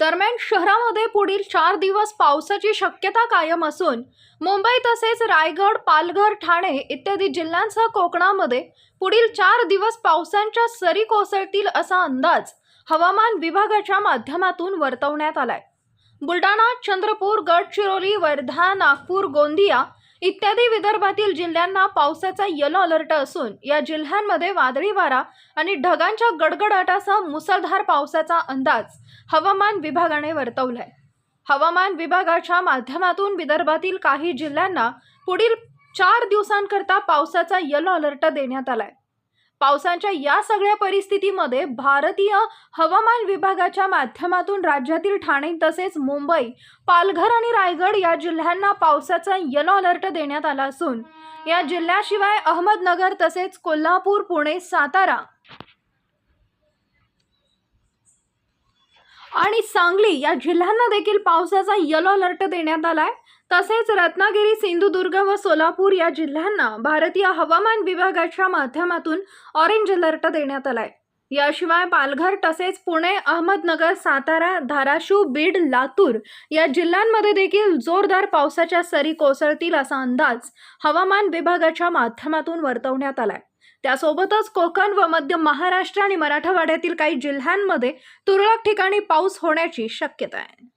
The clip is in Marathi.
दरम्यान शहरामध्ये पुढील चार दिवस पावसाची शक्यता कायम असून मुंबई तसेच रायगड पालघर ठाणे इत्यादी जिल्ह्यांसह कोकणामध्ये पुढील चार दिवस पावसांच्या सरी कोसळतील असा अंदाज हवामान विभागाच्या माध्यमातून वर्तवण्यात आलाय. बुलढाणा चंद्रपूर गडचिरोली वर्धा नागपूर गोंदिया इत्यादी विदर्भातील जिल्ह्यांना पावसाचा येलो अलर्ट असून या जिल्ह्यांमध्ये वादळी वारा आणि ढगांच्या गडगडाटासह मुसळधार पावसाचा अंदाज हवामान विभागाने वर्तवलाय. हवामान विभागाच्या माध्यमातून विदर्भातील काही जिल्ह्यांना पुढील चार दिवसांकरता पावसाचा येलो अलर्ट देण्यात आलाय. पावसाच्या या सगळ्या परिस्थितीमध्ये भारतीय हवामान विभागाच्या माध्यमातून राज्यातील ठाणे तसेच मुंबई पालघर आणि रायगड या जिल्ह्यांना पावसाचा यलो अलर्ट देण्यात आला असून या जिल्ह्याशिवाय अहमदनगर तसेच कोल्हापूर पुणे सातारा आणि सांगली या जिल्ह्यांना देखील पावसाचा येलो अलर्ट देण्यात आलाय. तसेच रत्नागिरी सिंधुदुर्ग व सोलापूर या जिल्ह्यांना भारतीय हवामान विभागाच्या माध्यमातून ऑरेंज अलर्ट देण्यात आलाय. याशिवाय पालघर तसेच पुणे अहमदनगर सातारा धाराशिव बीड लातूर या जिल्ह्यांमध्ये देखील जोरदार पावसाच्या सरी कोसळतील असा अंदाज हवामान विभागाच्या माध्यमातून वर्तवण्यात आलाय. त्यासोबतच कोकण व मध्य महाराष्ट्र आणि मराठवाड्यातील काही जिल्ह्यांमध्ये तुरळक ठिकाणी पाऊस होण्याची शक्यता आहे.